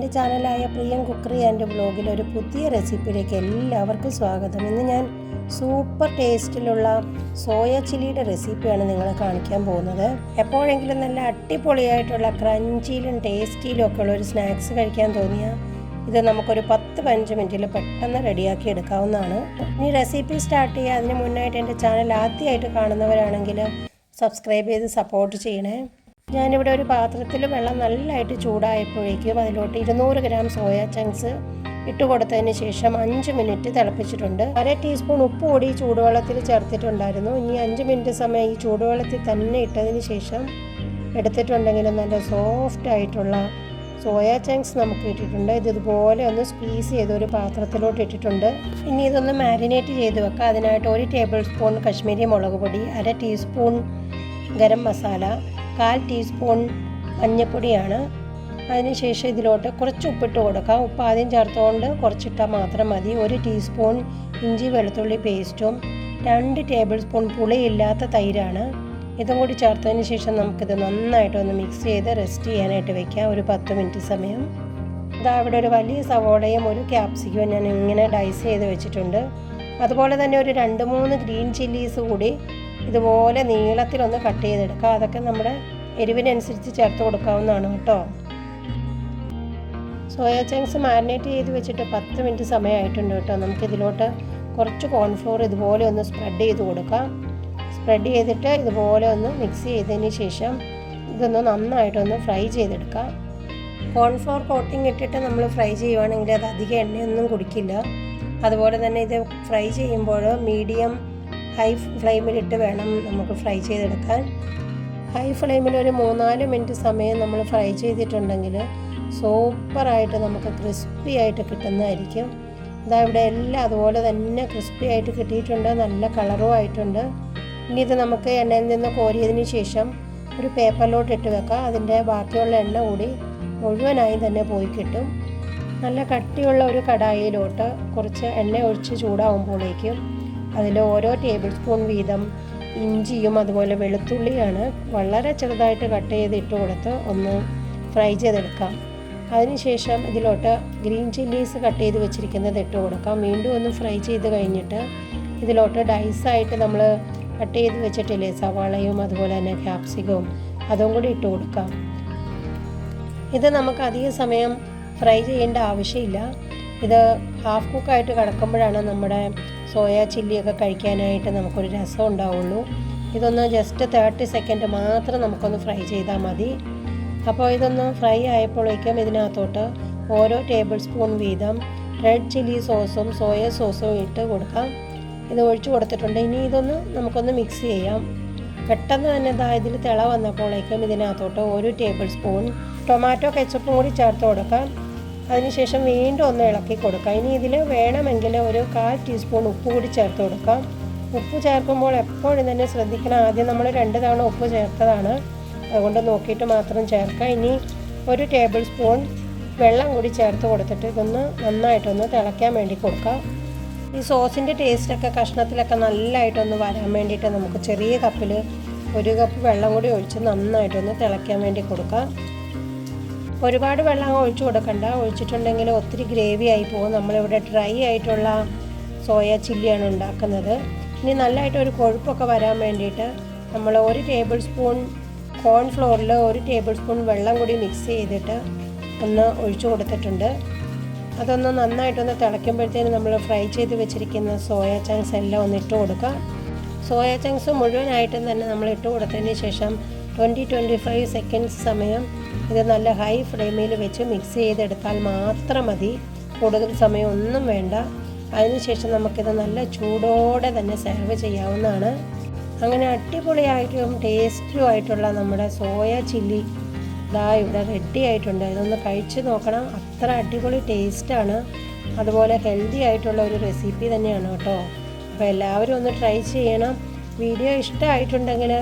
എന്റെ ചാനലായ പ്രിയം cookery and ബ്ലോഗിൽ ഒരു പുതിയ റെസിപ്പിയിലേക്ക് എല്ലാവർക്കും സ്വാഗതം. ഇന്ന് ഞാൻ സൂപ്പർ ടേസ്റ്റിലുള്ള സോയ ചില്ലിയുടെ റെസിപ്പിയാണ് നിങ്ങളെ കാണിക്കാൻ പോകുന്നത്. എപ്പോഴെങ്കിലും നല്ല അടിപൊളിയായിട്ടുള്ള ക്രഞ്ചിയിലും ടേസ്റ്റിയിലും ഒക്കെ ഉള്ള ഒരു സ്നാക്സ് കഴിക്കാൻ തോന്നിയ ഇത് നമുക്കൊരു പത്ത് പതിനഞ്ച് മിനിറ്റിൽ പെട്ടെന്ന് റെഡിയാക്കി എടുക്കാവുന്നതാണ്. ഇനി റെസിപ്പി സ്റ്റാർട്ട് ചെയ്യുക അതിന് മുന്നായിട്ട് എന്റെ ചാനൽ ആദ്യമായിട്ട് കാണുന്നവരാണെങ്കിൽ സബ്സ്ക്രൈബ് ചെയ്ത് സപ്പോർട്ട് ചെയ്യണേ. ഞാനിവിടെ ഒരു പാത്രത്തിൽ വെള്ളം നല്ലതായിട്ട് ചൂടായപ്പോഴേക്കും അതിലോട്ട് ഇരുന്നൂറ് ഗ്രാം സോയ ചങ്ക്സ് ഇട്ട് കൊടുത്തതിന് ശേഷം അഞ്ച് മിനിറ്റ് തിളപ്പിച്ചിട്ടുണ്ട്. അര ടീസ്പൂൺ ഉപ്പ് കൂടി ചൂടുവെള്ളത്തിൽ ചേർത്തിട്ടുണ്ടായിരുന്നു. ഇനി അഞ്ച് മിനിറ്റ് സമയം ഈ ചൂടുവെള്ളത്തിൽ തന്നെ ഇട്ടതിന് ശേഷം എടുത്തിട്ടുണ്ടെങ്കിലും നല്ല സോഫ്റ്റ് ആയിട്ടുള്ള സോയ ചങ്ക്സ് നമുക്ക് ഇട്ടിട്ടുണ്ട്. ഇത് ഇതുപോലെ ഒന്ന് സ്ക്വീസ് ചെയ്ത് ഒരു പാത്രത്തിലോട്ട് ഇട്ടിട്ടുണ്ട്. ഇനി ഇതൊന്ന് മാരിനേറ്റ് ചെയ്ത് വെക്കാം. അതിനായിട്ട് ഒരു ടേബിൾ സ്പൂൺ കശ്മീരി മുളക് പൊടി അര ടീസ്പൂൺ ഗരം മസാല കാൽ ടീസ്പൂൺ മഞ്ഞൾപ്പൊടിയാണ് അതിനുശേഷം ഇതിലോട്ട് കുറച്ച് ഉപ്പിട്ട് കൊടുക്കാം. ഉപ്പ് ആദ്യം ചേർത്തുകൊണ്ട് കുറച്ചിട്ടാൽ മാത്രം മതി. ഒരു ടീസ്പൂൺ ഇഞ്ചി വെളുത്തുള്ളി പേസ്റ്റും രണ്ട് ടേബിൾ സ്പൂൺ പുളിയില്ലാത്ത തൈരാണ്. ഇതും കൂടി ചേർത്തതിന് ശേഷം നമുക്കിത് നന്നായിട്ടൊന്ന് മിക്സ് ചെയ്ത് റെസ്റ്റ് ചെയ്യാനായിട്ട് വെക്കാം. ഒരു പത്ത് മിനിറ്റ് സമയം. ഇതാ ഇവിടെ ഒരു വലിയ സവോളയും ഒരു ക്യാപ്സിക്കവും ഞാൻ ഇങ്ങനെ ഡൈസ് ചെയ്ത് വെച്ചിട്ടുണ്ട്. അതുപോലെ തന്നെ ഒരു രണ്ട് മൂന്ന് ഗ്രീൻ ചില്ലീസ് കൂടി ഇതുപോലെ നീളത്തിലൊന്ന് കട്ട് ചെയ്തെടുക്കുക. അതൊക്കെ നമ്മുടെ എരിവിനനുസരിച്ച് ചേർത്ത് കൊടുക്കാവുന്നതാണ് കേട്ടോ. സോയ ചങ്ക്സ് മാരിനേറ്റ് ചെയ്ത് വെച്ചിട്ട് പത്ത് മിനിറ്റ് സമയമായിട്ടുണ്ട് കേട്ടോ. നമുക്കിതിലോട്ട് കുറച്ച് കോൺഫ്ലോർ ഇതുപോലെ ഒന്ന് സ്പ്രെഡ് ചെയ്ത് കൊടുക്കാം. സ്പ്രെഡ് ചെയ്തിട്ട് ഇതുപോലെ ഒന്ന് മിക്സ് ചെയ്തതിന് ശേഷം ഇതൊന്ന് നന്നായിട്ടൊന്ന് ഫ്രൈ ചെയ്തെടുക്കാം. കോൺഫ്ലോർ കോട്ടിംഗ് ഇട്ടിട്ട് നമ്മൾ ഫ്രൈ ചെയ്യുവാണെങ്കിൽ അത് അധികം എണ്ണയൊന്നും കുടിക്കില്ല. അതുപോലെ തന്നെ ഇത് ഫ്രൈ ചെയ്യുമ്പോൾ മീഡിയം ഹൈ ഫ്ലെയിമിലിട്ട് വേണം നമുക്ക് ഫ്രൈ ചെയ്തെടുക്കാൻ. ഹൈ ഫ്ലെയിമിൽ ഒരു മൂന്നാൽ മിനിറ്റ് സമയം നമ്മൾ ഫ്രൈ ചെയ്തിട്ടുണ്ടെങ്കിൽ സൂപ്പറായിട്ട് നമുക്ക് ക്രിസ്പി ആയിട്ട് കിട്ടുന്നതായിരിക്കും. ഇതാ ഇവിടെ എല്ലാം അതുപോലെ തന്നെ ക്രിസ്പി ആയിട്ട് കിട്ടിയിട്ടുണ്ട്. നല്ല കളറും ആയിട്ടുണ്ട്. ഇനി ഇത് നമുക്ക് എണ്ണയിൽ നിന്ന് കോരിയതിന് ശേഷം ഒരു പേപ്പറിലോട്ട് ഇട്ട് വെക്കാം. അതിന്റെ ബാക്കിയുള്ള എണ്ണ കൂടി മുഴുവനായി തന്നെ പോയി കിട്ടും. നല്ല കട്ടിയുള്ള ഒരു കടായിയിലോട്ട് കുറച്ച് എണ്ണ ഒഴിച്ച് ചൂടാവുമ്പോഴേക്കും അതിൽ ഓരോ ടേബിൾ സ്പൂൺ വീതം ഇഞ്ചിയും അതുപോലെ വെളുത്തുള്ളിയാണ് വളരെ ചെറുതായിട്ട് കട്ട് ചെയ്ത് ഇട്ട് കൊടുത്ത് ഒന്ന് ഫ്രൈ ചെയ്തെടുക്കാം. അതിനുശേഷം ഇതിലോട്ട് ഗ്രീൻ ചില്ലീസ് കട്ട് ചെയ്ത് വെച്ചിരിക്കുന്നത് ഇട്ട് കൊടുക്കാം. വീണ്ടും ഒന്ന് ഫ്രൈ ചെയ്ത് കഴിഞ്ഞിട്ട് ഇതിലോട്ട് ഡൈസായിട്ട് നമ്മൾ കട്ട് ചെയ്ത് വെച്ചിട്ടില്ലേ? സവാളയും അതുപോലെ തന്നെ ക്യാപ്സിക്കവും അതും കൂടി ഇട്ട് കൊടുക്കാം. ഇത് നമുക്ക് അധിക സമയം ഫ്രൈ ചെയ്യേണ്ട ആവശ്യമില്ല. ഇത് ഹാഫ് കുക്കായിട്ട് കിടക്കുമ്പോഴാണ് നമ്മുടെ സോയ ചില്ലിയൊക്കെ കഴിക്കാനായിട്ട് നമുക്കൊരു രസം ഉണ്ടാവുള്ളൂ. ഇതൊന്ന് ജസ്റ്റ് തേർട്ടി സെക്കൻഡ് മാത്രം നമുക്കൊന്ന് ഫ്രൈ ചെയ്താൽ മതി. അപ്പോൾ ഇതൊന്ന് ഫ്രൈ ആയപ്പോഴേക്കും ഇതിനകത്തോട്ട് ഓരോ ടേബിൾ സ്പൂൺ വീതം റെഡ് ചില്ലി സോസും സോയ സോസും ഇട്ട് കൊടുക്കാം. ഇത് ഒഴിച്ചു കൊടുത്തിട്ടുണ്ട്. ഇനി ഇതൊന്ന് നമുക്കൊന്ന് മിക്സ് ചെയ്യാം. പെട്ടെന്ന് തന്നെ ഇതാ ഇതിൽ തിള വന്നപ്പോഴേക്കും ഇതിനകത്തോട്ട് ഒരു ടേബിൾ സ്പൂൺ ടൊമാറ്റോ കെച്ചപ്പും കൂടി ചേർത്ത് കൊടുക്കാം. അതിനുശേഷം വീണ്ടും ഒന്ന് ഇളക്കി കൊടുക്കുക ഇനി ഇതിൽ വേണമെങ്കിൽ ഒരു കാൽ ടീസ്പൂൺ ഉപ്പ് കൂടി ചേർത്ത് കൊടുക്കാം. ഉപ്പ് ചേർക്കുമ്പോൾ എപ്പോഴും തന്നെ ശ്രദ്ധിക്കണം. ആദ്യം നമ്മൾ രണ്ട് തവണ ഉപ്പ് ചേർത്തതാണ്. അതുകൊണ്ട് നോക്കിയിട്ട് മാത്രം ചേർക്കുക ഇനി ഒരു ടേബിൾ സ്പൂൺ വെള്ളം കൂടി ചേർത്ത് കൊടുത്തിട്ട് ഇതൊന്ന് നന്നായിട്ടൊന്ന് തിളയ്ക്കാൻ വേണ്ടി കൊടുക്കാം. ഈ സോസിന്റെ ടേസ്റ്റൊക്കെ കഷ്ണത്തിലൊക്കെ നല്ലതായിട്ടൊന്ന് വരാൻ വേണ്ടിയിട്ട് നമുക്ക് ചെറിയ കപ്പിൽ ഒരു കപ്പ് വെള്ളം കൂടി ഒഴിച്ച് നന്നായിട്ടൊന്ന് തിളയ്ക്കാൻ വേണ്ടി കൊടുക്കാം. ഒരുപാട് വെള്ളം ഒഴിച്ചു കൊടുക്കണ്ട. ഒഴിച്ചിട്ടുണ്ടെങ്കിൽ ഒത്തിരി ഗ്രേവി ആയി പോകും. നമ്മളിവിടെ ഡ്രൈ ആയിട്ടുള്ള സോയ ചില്ലിയാണ് ഉണ്ടാക്കുന്നത്. ഇനി നല്ലതായിട്ട് ഒരു കൊഴുപ്പൊക്കെ വരാൻ വേണ്ടിയിട്ട് നമ്മൾ ഒരു ടേബിൾ സ്പൂൺ കോൺഫ്ലോറിൽ ഒരു ടേബിൾ സ്പൂൺ വെള്ളം കൂടി മിക്സ് ചെയ്തിട്ട് ഒന്ന് ഒഴിച്ചു കൊടുത്തിട്ടുണ്ട്. അതൊന്ന് നന്നായിട്ടൊന്ന് തിളയ്ക്കുമ്പോഴത്തേന് നമ്മൾ ഫ്രൈ ചെയ്ത് വെച്ചിരിക്കുന്ന സോയ ചങ്ക്സ് എല്ലാം ഒന്ന് ഇട്ട് കൊടുക്കുക. സോയ ചങ്ക്സ് മുഴുവനായിട്ടും തന്നെ നമ്മൾ ഇട്ട് കൊടുത്തതിന് ശേഷം ട്വന്റി ട്വന്റി ഫൈവ് സെക്കൻഡ്സ് സമയം ഇത് നല്ല ഹൈ ഫ്ലെയിമിൽ വെച്ച് മിക്സ് ചെയ്തെടുത്താൽ മാത്രം മതി. കൂടുതൽ സമയം ഒന്നും വേണ്ട. അതിനുശേഷം നമുക്കിത് നല്ല ചൂടോടെ തന്നെ സെർവ് ചെയ്യാവുന്നതാണ്. അങ്ങനെ അടിപൊളിയായിട്ടും ടേസ്റ്റും ആയിട്ടുള്ള നമ്മുടെ സോയ ചില്ലി ഇതാ ഇവിടെ റെഡി ആയിട്ടുണ്ട്. ഇതൊന്ന് കഴിച്ച് നോക്കണം. അത്ര അടിപൊളി ടേസ്റ്റാണ് അതുപോലെ ഹെൽത്തി ആയിട്ടുള്ള ഒരു റെസിപ്പി തന്നെയാണ് കേട്ടോ. അപ്പോൾ എല്ലാവരും ഒന്ന് ട്രൈ ചെയ്യണം. വീഡിയോ ഇഷ്ടമായിട്ടുണ്ടെങ്കിൽ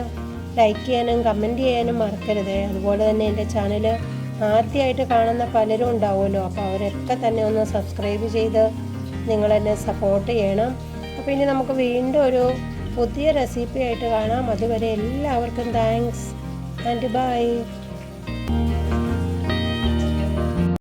ലൈക്ക് ചെയ്യാനും കമന്റ് ചെയ്യാനും മറക്കരുത്. അതുപോലെ തന്നെ എന്റെ ചാനൽ ആദ്യമായിട്ട് കാണുന്ന പലരും ഉണ്ടാവുമല്ലോ. അപ്പോൾ അവരൊക്കെ തന്നെ ഒന്ന് സബ്സ്ക്രൈബ് ചെയ്ത് നിങ്ങളെന്നെ സപ്പോർട്ട് ചെയ്യണം. അപ്പോൾ ഇനി നമുക്ക് വീണ്ടും ഒരു പുതിയ റെസിപ്പി ആയിട്ട് കാണാം. അതുവരെ എല്ലാവർക്കും താങ്ക്സ് ആൻഡ് ബൈ